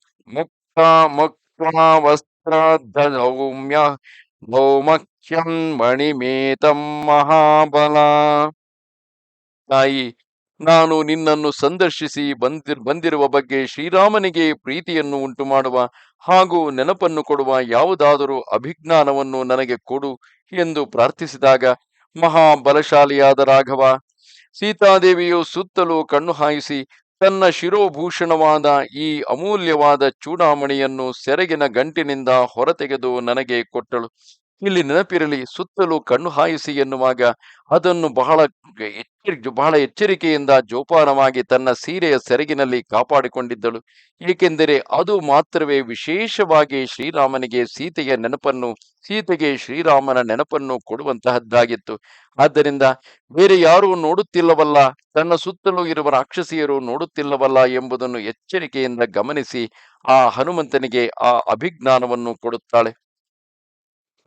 [SPEAKER 1] ಭೌಮಖ್ಯಂ ಮಣಿಮೇತಂ ಮಹಾಬಲ ತಾಯಿ, ನಾನು ನಿನ್ನನ್ನು ಸಂದರ್ಶಿಸಿ ಬಂದಿ, ಬಂದಿರುವ ಬಗ್ಗೆ ಶ್ರೀರಾಮನಿಗೆ ಪ್ರೀತಿಯನ್ನು ಉಂಟು ಮಾಡುವ ಹಾಗೂ ನೆನಪನ್ನು ಕೊಡುವ ಯಾವುದಾದರೂ ಅಭಿಜ್ಞಾನವನ್ನು ನನಗೆ ಕೊಡು ಎಂದು ಪ್ರಾರ್ಥಿಸಿದಾಗ ಮಹಾಬಲಶಾಲಿಯಾದ ರಾಘವ, ಸೀತಾದೇವಿಯು ಸುತ್ತಲೂ ಕಣ್ಣು ಹಾಯಿಸಿ ತನ್ನ ಶಿರೋಭೂಷಣವಾದ ಈ ಅಮೂಲ್ಯವಾದ ಚೂಡಾಮಣಿಯನ್ನು ಸೆರಗಿನ ಗಂಟಿನಿಂದ ಹೊರತೆಗೆದು ನನಗೆ ಕೊಟ್ಟಳು. ಇಲ್ಲಿ ನೆನಪಿರಲಿ, ಸುತ್ತಲೂ ಕಣ್ಣು ಹಾಯಿಸಿ ಎನ್ನುವಾಗ ಅದನ್ನು ಬಹಳ ಎಚ್ಚರಿ ಬಹಳ ಎಚ್ಚರಿಕೆಯಿಂದ ಜೋಪಾನವಾಗಿ ತನ್ನ ಸೀರೆಯ ಸೆರಗಿನಲ್ಲಿ ಕಾಪಾಡಿಕೊಂಡಿದ್ದಳು. ಏಕೆಂದರೆ ಅದು ಮಾತ್ರವೇ ವಿಶೇಷವಾಗಿ ಶ್ರೀರಾಮನಿಗೆ ಸೀತೆಯ ನೆನಪನ್ನು, ಸೀತೆಗೆ ಶ್ರೀರಾಮನ ನೆನಪನ್ನು ಕೊಡುವಂತಹದ್ದಾಗಿತ್ತು. ಆದ್ದರಿಂದ ಬೇರೆ ಯಾರೂ ನೋಡುತ್ತಿಲ್ಲವಲ್ಲ, ತನ್ನ ಸುತ್ತಲೂ ಇರುವ ರಾಕ್ಷಸಿಯರು ನೋಡುತ್ತಿಲ್ಲವಲ್ಲ ಎಂಬುದನ್ನು ಎಚ್ಚರಿಕೆಯಿಂದ ಗಮನಿಸಿ ಆ ಹನುಮಂತನಿಗೆ ಆ ಅಭಿಜ್ಞಾನವನ್ನು ಕೊಡುತ್ತಾಳೆ.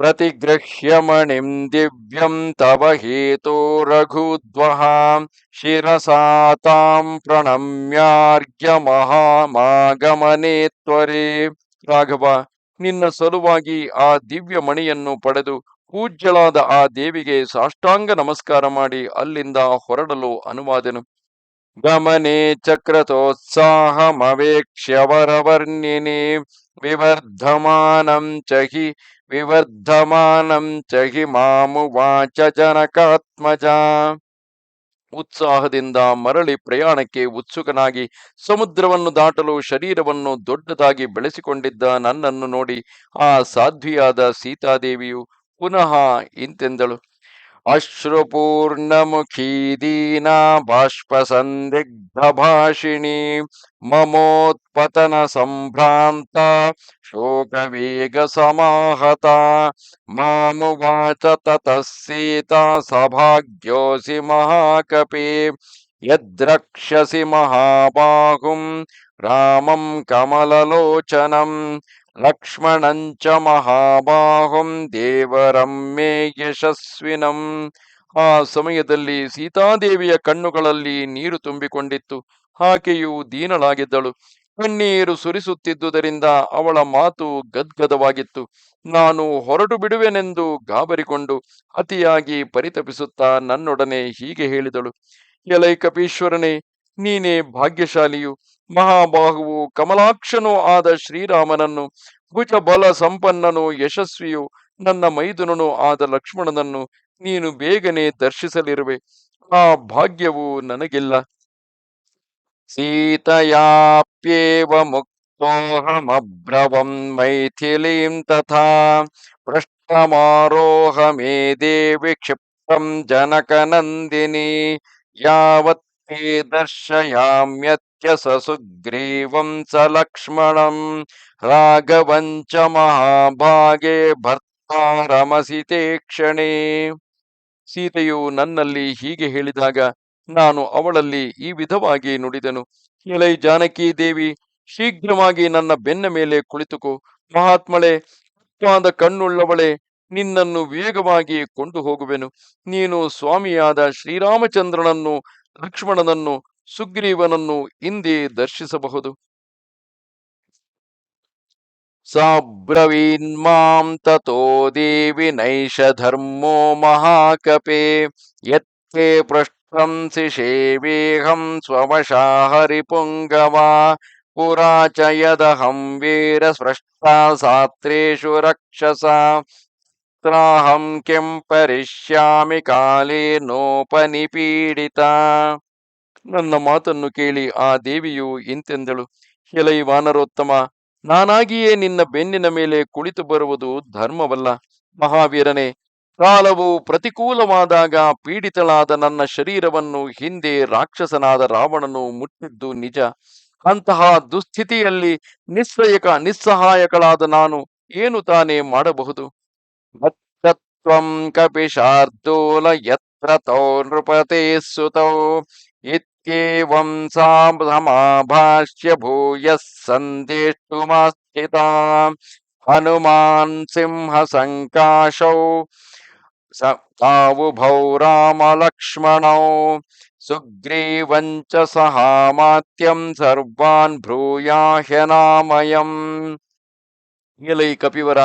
[SPEAKER 1] प्रतिगृह्य मणिं दिव्यं तव हेतो रघुद्वः शिरसा तां ಪ್ರಣಮ್ಯಾರ್ಘ್ಯ ಮಹಾಮಾಗಮನೆ ತ್ವರೆ ರಾಘವ ನಿನ್ನ ಸಲುವಾಗಿ ಆ ದಿವ್ಯ ಮಣಿಯನ್ನು ಪಡೆದು ಪೂಜ್ಯಳಾದ ಆ ದೇವಿಗೆ ಸಾಷ್ಟಾಂಗ ನಮಸ್ಕಾರ ಮಾಡಿ ಅಲ್ಲಿಂದ ಹೊರಡಲು ಅನುವಾದನು ಗಮನೆ ಚಕ್ರತೋತ್ಸಾಹಮವೇಕ್ಷ್ಯ ವರವರ್ಣಿನಿ ವಿವರ್ಧಮಾನಂ ಚ ಹಿ ವಿವರ್ಧಮಾನಂ ಚಹಿ ಹಿ ಮಾಮುವಾಚ ಜನಕಾತ್ಮಜ ಉತ್ಸಾಹದಿಂದ ಮರಳಿ ಪ್ರಯಾಣಕ್ಕೆ ಉತ್ಸುಕನಾಗಿ ಸಮುದ್ರವನ್ನು ದಾಟಲು ಶರೀರವನ್ನು ದೊಡ್ಡದಾಗಿ ಬೆಳೆಸಿಕೊಂಡಿದ್ದ ನನ್ನನ್ನು ನೋಡಿ ಆ ಸಾಧ್ವಿಯಾದ ಸೀತಾದೇವಿಯು ಪುನಃ ಇಂತೆಂದಳು. ಅಶ್ರುಪೂರ್ಣಮುಖೀ ದೀನಾ ಬಾಷ್ಪಸಂದಿಗ್ಧಭಾಷಿಣಿ ಮಮೋತ್ಪತನ ಸಂಭ್ರಾಂತ ಶೋಕವೇಗ ಸಮಾಹತ ಮಾಮುವಾಚ ತತಃ ಸೀತಾ ಸಭಾಗ್ಯೋಸಿ ಮಹಾಕಪಿ ಯದ್ರಕ್ಷಸಿ ಮಹಾಬಾಹುಂ ರಾಮಂ ಕಮಲಲೋಚನಂ ಲಕ್ಷ್ಮಣಂಚ ಮಹಾಬಾಹುಂ ದೇವರಂ ಮೇ ಯಶಸ್ವಿನಂ ಆ ಸಮಯದಲ್ಲಿ ಸೀತಾದೇವಿಯ ಕಣ್ಣುಗಳಲ್ಲಿ ನೀರು ತುಂಬಿಕೊಂಡಿತ್ತು. ಆಕೆಯು ದೀನಳಾಗಿದ್ದಳು. ಕಣ್ಣೀರು ಸುರಿಸುತ್ತಿದ್ದುದರಿಂದ ಅವಳ ಮಾತು ಗದ್ಗದವಾಗಿತ್ತು. ನಾನು ಹೊರಟು ಬಿಡುವೆನೆಂದು ಗಾಬರಿಕೊಂಡು ಅತಿಯಾಗಿ ಪರಿತಪಿಸುತ್ತಾ ನನ್ನೊಡನೆ ಹೀಗೆ ಹೇಳಿದಳು. ಎಲೈ ಕಪೀಶ್ವರನೇ, ನೀನೇ ಭಾಗ್ಯಶಾಲಿಯು. ಮಹಾಬಾಹುವು ಕಮಲಾಕ್ಷನೂ ಆದ ಶ್ರೀರಾಮನನ್ನು ಭುಜ ಬಲ ಸಂಪನ್ನನು ಯಶಸ್ವಿಯು ನನ್ನ ಮೈದುನನು ಆದ ಲಕ್ಷ್ಮಣನನ್ನು ನೀನು ಬೇಗನೆ ದರ್ಶಿಸಲಿರುವೆ. ಆ ಭಾಗ್ಯವು ನನಗಿಲ್ಲ. ಸೀತಯಾಪ್ಯೇವ ಮುಕ್ತೋಹಮ್ರವಂ ಮೈಥಿಲೀಂ ತಥಾ ಪೃಷ್ಠಮಾರೋಹ ಮೇ ದೇವಿ ಕ್ಷಿಪ್ತಂ ಜನಕನಂದಿನಿ, ಯಾವತ್ತೇ ते दर्शयाम्यत्य स सुग्रीवं स लक्ष्मणं राघवं च ಮಹಾಭಾಗೆ ಭರ್ತಾರಮಸಿ ತೇ ಕ್ಷಣೇ ಸೀತೆಯು ನನ್ನಲ್ಲಿ ಹೀಗೆ ಹೇಳಿದಾಗ ನಾನು ಅವಳಲ್ಲಿ ಈ ವಿಧವಾಗಿ ನುಡಿದನು ಎಲೈ ಜಾನಕಿ ದೇವಿ ಶೀಘ್ರವಾಗಿ ನನ್ನ ಬೆನ್ನ ಮೇಲೆ ಕುಳಿತುಕೋ ಮಹಾತ್ಮಳೆ ತಪ್ಪಾದ ಕಣ್ಣುಳ್ಳವಳೆ ನಿನ್ನನ್ನು ವೇಗವಾಗಿ ಕೊಂಡು ಹೋಗುವೆನು ನೀನು ಸ್ವಾಮಿಯಾದ ಶ್ರೀರಾಮಚಂದ್ರನನ್ನು ಲಕ್ಷ್ಮಣನನ್ನು ಸುಗ್ರೀವನನ್ನು ಇಂದೇ ದರ್ಶಿಸಬಹುದು. ಸಾಬ್ರವೀನ್ಮಾಂ ತಥೋ ದೇವಿ ನೈಷ ಧರ್ಮೋ ಮಹಾಕಪೆ ಯತ್ತೆ ಪೃಷ್ಠಂಸಿ ಶೇವೇಹಂ ಸ್ವವಶಾ ಹರಿಪುಂಗವ ಪುರಾ ಚ ಯದಹಂ ವೀರ ಸ್ಪೃಷ್ಟಾ ಸಾತ್ರೇಷು ರಕ್ಷಸ ತ್ರಾಹಂ ಕೆಂ ಪರಿಶ್ಯಾಮಿ ಕಾಲೇ ನೋಪನಿಪೀಡಿತ ನನ್ನ ಮಾತನ್ನು ಕೇಳಿ ಆ ದೇವಿಯು ಇಂತೆಂದಳು ಎಲೈ ವಾನರೋತ್ತಮ, ನಾನಾಗಿಯೇ ನಿನ್ನ ಬೆನ್ನಿನ ಮೇಲೆ ಕುಳಿತು ಬರುವುದು ಧರ್ಮವಲ್ಲ. ಮಹಾವೀರನೇ, ಕಾಲವು ಪ್ರತಿಕೂಲವಾದಾಗ ಪೀಡಿತಳಾದ ನನ್ನ ಶರೀರವನ್ನು ಹಿಂದೆ ರಾಕ್ಷಸನಾದ ರಾವಣನು ಮುಟ್ಟಿದ್ದು ನಿಜ. ಅಂತಹ ದುಸ್ಥಿತಿಯಲ್ಲಿ ನಿಸ್ಸಯಕ, ನಿಸ್ಸಹಾಯಕಳಾದ ನಾನು ಏನು ತಾನೇ ಮಾಡಬಹುದು? ಮತ್ತತ್ವಂ ಕಪಿಶಾರ್ದೂಲ ಯತ್ರ ತೋ ನೃಪತೆ ಸುತೌ एवं भूय भूयः हनुमान सिंह सिंहसङ्काशौ तावुभौ रामलक्ष्मणौ सुग्रीवम् च सहामात्यम् सर्वान् भ्रूयाह्यनामयम्। ಎಲೈ ಕಪಿವರ,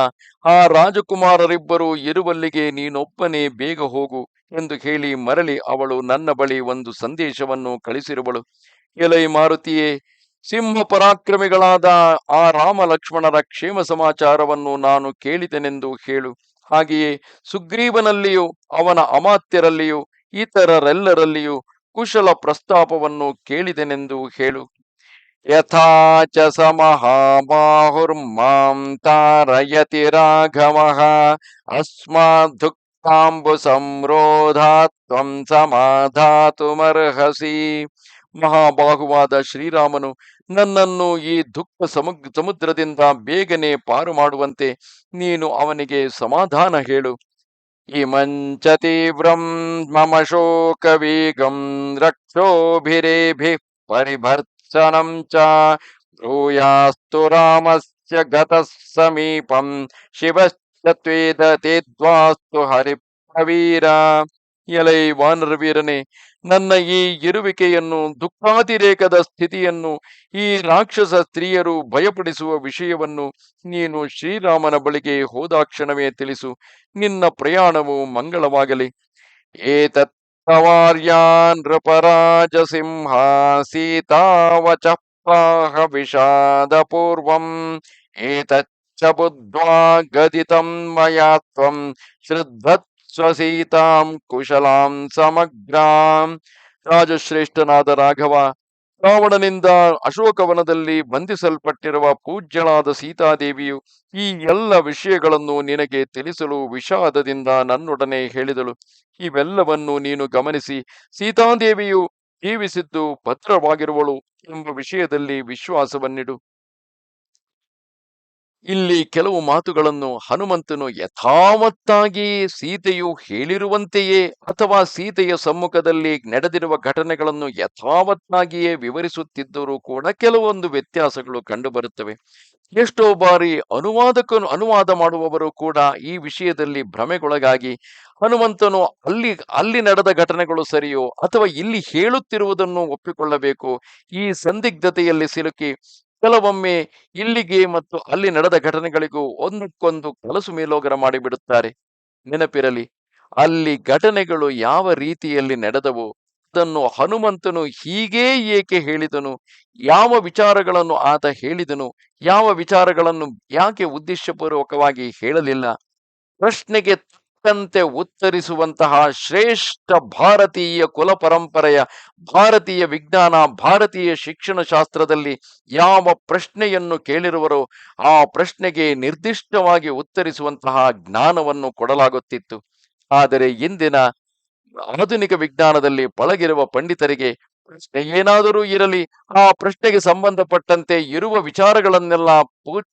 [SPEAKER 1] ಆ ರಾಜಕುಮಾರರಿಬ್ಬರು ಇರುವಲ್ಲಿಗೆ ನೀನೊಬ್ಬನೇ ಬೇಗ ಹೋಗು ಎಂದು ಹೇಳಿ ಮರಳಿ ಅವಳು ನನ್ನ ಬಳಿ ಒಂದು ಸಂದೇಶವನ್ನು ಕಳಿಸಿರುವಳು. ಎಲೈ ಮಾರುತಿಯೇ, ಸಿಂಹ ಪರಾಕ್ರಮಿಗಳಾದ ಆ ರಾಮ ಲಕ್ಷ್ಮಣರ ಕ್ಷೇಮ ಸಮಾಚಾರವನ್ನು ನಾನು ಕೇಳಿದೆನೆಂದು ಹೇಳು. ಹಾಗೆಯೇ ಸುಗ್ರೀವನಲ್ಲಿಯೂ, ಅವನ ಅಮಾತ್ಯರಲ್ಲಿಯೂ, ಇತರರೆಲ್ಲರಲ್ಲಿಯೂ ಕುಶಲ ಪ್ರಸ್ತಾಪವನ್ನು ಕೇಳಿದೆನೆಂದು ಹೇಳು. ಯಥಾ ಚ ಸ ಮಹಾಬಾಹುರ್ಮಾಂ ತಾರಯತಿ ರಾಘವ ಅಸ್ಮಾತ್ ದುಃಖಾಂಬು ಸಂರೋಧಾತ್ ತ್ವಂ ಸಮಾಧಾತುಮರ್ಹಸಿ ಮಹಾಬಾಹುವಾದ ಶ್ರೀರಾಮನು ನನ್ನನ್ನು ಈ ದುಃಖ ಸಮುದ್ ಸಮುದ್ರದಿಂದ ಬೇಗನೆ ಪಾರು ಮಾಡುವಂತೆ ನೀನು ಅವನಿಗೆ ಸಮಾಧಾನ ಹೇಳು. ಇಮಂಚ ತೀವ್ರಂ ಮಮ ಶೋಕ ವೇಗಂ ರಕ್ಷೋಭಿರೇಭಿ ಪರಿಭರ್ಸನಂ ಚ ಬ್ರೂಯಾಸ್ತು ರಾಮಸ್ಯ ಗತ ಸಮೀಪಂ ಶಿವಶ್ಚ ಹರಿಪ್ರವೀರ ಎಲೈ ವಾನರವೀರನೆ ನನ್ನ ಈ ಇರುವಿಕೆಯನ್ನು, ದುಃಖಾತಿರೇಕದ ಸ್ಥಿತಿಯನ್ನು, ಈ ರಾಕ್ಷಸ ಸ್ತ್ರೀಯರು ಭಯಪಡಿಸುವ ವಿಷಯವನ್ನು ನೀನು ಶ್ರೀರಾಮನ ಬಳಿಗೆ ಹೋದಾಕ್ಷಣವೇ ತಿಳಿಸು. ನಿನ್ನ ಪ್ರಯಾಣವು ಮಂಗಳವಾಗಲಿ. ಏತತ್ತವಾರ್ಯಾ सवार्यान् सिंहा सीतावचः प्राह विषादपूर्वम् एतच्च बुद्ध्वा गदितं मया त्वं श्रद्धत्स्वसीतां कुशलां समग्राम् राजश्रेष्ठ नाद राघवा ರಾವಣನಿಂದ ಅಶೋಕವನದಲ್ಲಿ ಬಂಧಿಸಲ್ಪಟ್ಟಿರುವ ಪೂಜ್ಯಳಾದ ಸೀತಾದೇವಿಯು ಈ ಎಲ್ಲ ವಿಷಯಗಳನ್ನು ನಿನಗೆ ತಿಳಿಸಲು ವಿಷಾದದಿಂದ ನನ್ನೊಡನೆ ಹೇಳಿದಳು. ಇವೆಲ್ಲವನ್ನು ನೀನು ಗಮನಿಸಿ, ಸೀತಾದೇವಿಯು ಜೀವಿಸಿದ್ದು ಭದ್ರವಾಗಿರುವಳು ಎಂಬ ವಿಷಯದಲ್ಲಿ ವಿಶ್ವಾಸವನ್ನಿಡು. ಇಲ್ಲಿ ಕೆಲವು ಮಾತುಗಳನ್ನು ಹನುಮಂತನು ಯಥಾವತ್ತಾಗಿ ಸೀತೆಯು ಹೇಳಿರುವಂತೆಯೇ ಅಥವಾ ಸೀತೆಯ ಸಮ್ಮುಖದಲ್ಲಿ ನಡೆದಿರುವ ಘಟನೆಗಳನ್ನು ಯಥಾವತ್ತಾಗಿಯೇ ವಿವರಿಸುತ್ತಿದ್ದರೂ ಕೂಡ ಕೆಲವೊಂದು ವ್ಯತ್ಯಾಸಗಳು ಕಂಡುಬರುತ್ತವೆ. ಎಷ್ಟೋ ಬಾರಿ ಅನುವಾದಕನು ಅನುವಾದ ಮಾಡುವವರು ಕೂಡ ಈ ವಿಷಯದಲ್ಲಿ ಭ್ರಮೆಗೊಳಗಾಗಿ ಹನುಮಂತನು ಅಲ್ಲಿ ಅಲ್ಲಿ ನಡೆದ ಘಟನೆಗಳು ಸರಿಯೋ ಅಥವಾ ಇಲ್ಲಿ ಹೇಳುತ್ತಿರುವುದನ್ನು ಒಪ್ಪಿಕೊಳ್ಳಬೇಕು ಈ ಸಂದಿಗ್ಧತೆಯಲ್ಲಿ ಸಿಲುಕಿ ಕೆಲವೊಮ್ಮೆ ಇಲ್ಲಿಗೆ ಮತ್ತು ಅಲ್ಲಿ ನಡೆದ ಘಟನೆಗಳಿಗೂ ಒಂದಕ್ಕೊಂದು ಕಲಸು ಮೇಲೋಗರ ಮಾಡಿಬಿಡುತ್ತಾರೆ. ನೆನಪಿರಲಿ, ಅಲ್ಲಿ ಘಟನೆಗಳು ಯಾವ ರೀತಿಯಲ್ಲಿ ನಡೆದವು, ಅದನ್ನು ಹನುಮಂತನು ಹೀಗೇ ಏಕೆ ಹೇಳಿದನು, ಯಾವ ವಿಚಾರಗಳನ್ನು ಆತ ಹೇಳಿದನು, ಯಾವ ವಿಚಾರಗಳನ್ನು ಯಾಕೆ ಉದ್ದೇಶಪೂರ್ವಕವಾಗಿ ಹೇಳಲಿಲ್ಲ, ಪ್ರಶ್ನೆಗೆ ತಕ್ಕಂತೆ ಉತ್ತರಿಸುವಂತಹ ಶ್ರೇಷ್ಠ ಭಾರತೀಯ ಕುಲ ಪರಂಪರೆಯ, ಭಾರತೀಯ ವಿಜ್ಞಾನ, ಭಾರತೀಯ ಶಿಕ್ಷಣ ಶಾಸ್ತ್ರದಲ್ಲಿ ಯಾವ ಪ್ರಶ್ನೆಯನ್ನು ಕೇಳಿರುವರೋ ಆ ಪ್ರಶ್ನೆಗೆ ನಿರ್ದಿಷ್ಟವಾಗಿ ಉತ್ತರಿಸುವಂತಹ ಜ್ಞಾನವನ್ನು ಕೊಡಲಾಗುತ್ತಿತ್ತು. ಆದರೆ ಇಂದಿನ ಆಧುನಿಕ ವಿಜ್ಞಾನದಲ್ಲಿ ಪಳಗಿರುವ ಪಂಡಿತರಿಗೆ ಪ್ರಶ್ನೆ ಏನಾದರೂ ಇರಲಿ, ಆ ಪ್ರಶ್ನೆಗೆ ಸಂಬಂಧಪಟ್ಟಂತೆ ಇರುವ ವಿಚಾರಗಳನ್ನೆಲ್ಲ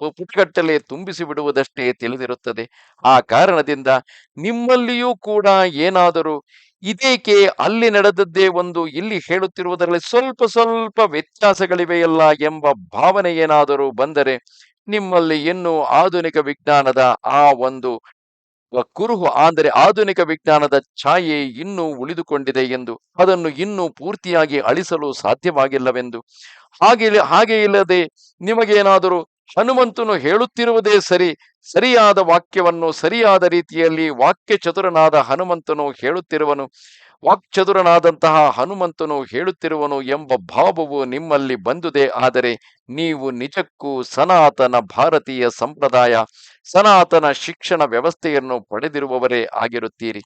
[SPEAKER 1] ಪುಟ್ಕಟ್ಟಲೆ ತುಂಬಿಸಿ ಬಿಡುವುದಷ್ಟೇ ತಿಳಿದಿರುತ್ತದೆ. ಆ ಕಾರಣದಿಂದ ನಿಮ್ಮಲ್ಲಿಯೂ ಕೂಡ ಏನಾದರೂ ಇದೇಕೆ ಅಲ್ಲಿ ನಡೆದದ್ದೇ ಒಂದು ಇಲ್ಲಿ ಹೇಳುತ್ತಿರುವುದರಲ್ಲಿ ಸ್ವಲ್ಪ ಸ್ವಲ್ಪ ವ್ಯತ್ಯಾಸಗಳಿವೆಯಲ್ಲ ಎಂಬ ಭಾವನೆ ಏನಾದರೂ ಬಂದರೆ ನಿಮ್ಮಲ್ಲಿ ಇನ್ನೂ ಆಧುನಿಕ ವಿಜ್ಞಾನದ ಆ ಒಂದು ಕುರುಹು ಅಂದರೆ ಆಧುನಿಕ ವಿಜ್ಞಾನದ ಛಾಯೆ ಇನ್ನೂ ಉಳಿದುಕೊಂಡಿದೆ ಎಂದು, ಅದನ್ನು ಇನ್ನೂ ಪೂರ್ತಿಯಾಗಿ ಅಳಿಸಲು ಸಾಧ್ಯವಾಗಿಲ್ಲವೆಂದು. ಹಾಗೆ ಹಾಗೆ ಇಲ್ಲದೆ ನಿಮಗೇನಾದರೂ ಹನುಮಂತನು ಹೇಳುತ್ತಿರುವುದೇ ಸರಿ, ಸರಿಯಾದ ವಾಕ್ಯವನ್ನು ಸರಿಯಾದ ರೀತಿಯಲ್ಲಿ ವಾಕ್ಯ ಚತುರನಾದ ಹನುಮಂತನು ಹೇಳುತ್ತಿರುವನು. ವಾಕ್ಚತುರನಾದಂತಹ ಹನುಮಂತನು ಹೇಳುತ್ತಿರುವನು ಎಂಬ ಭಾವವು ನಿಮ್ಮಲ್ಲಿ ಬಂದುದೇ. ಆದರೆ ನೀವು ನಿಜಕ್ಕೂ ಸನಾತನ ಭಾರತೀಯ ಸಂಪ್ರದಾಯ, ಸನಾತನ ಶಿಕ್ಷಣ ವ್ಯವಸ್ಥೆಯನ್ನು ಪಡೆದಿರುವವರೇ ಆಗಿರುತ್ತೀರಿ.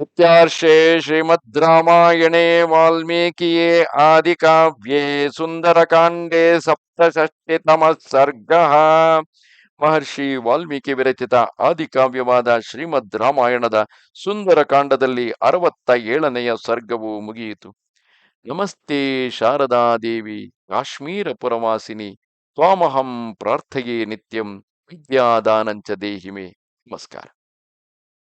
[SPEAKER 1] ಇತ್ಯಾರ್ಷೇ ಶ್ರೀಮದ್ ರಾಮಾಯಣೇ ವಾಲ್ಮೀಕಿಯೇ ಆದಿಕಾವ್ಯೇ ಸುಂದರಕಾಂಡೇ ಸಪ್ತಷಷ್ಟಿತಮ ಸರ್ಗ. ಮಹರ್ಷಿ ವಾಲ್ಮೀಕಿ ವಿರಚಿತ ಆದಿಕಾವ್ಯವಾದ ಶ್ರೀಮದ್ ರಾಮಾಯಣದ ಸುಂದರಕಾಂಡದಲ್ಲಿ ಅರವತ್ತ ಏಳನೆಯ ಸರ್ಗವು ಮುಗಿಯಿತು. ನಮಸ್ತೆ ಶಾರದಾದೇವಿ ಕಾಶ್ಮೀರ ಪುರವಾಸಿನಿ ತ್ವಾಮಹಂ ಪ್ರಾರ್ಥೆಯೇ ನಿತ್ಯಂ ವಿದ್ಯಾದಾನಂಚ ದೇಹಿಮೆ. ನಮಸ್ಕಾರ.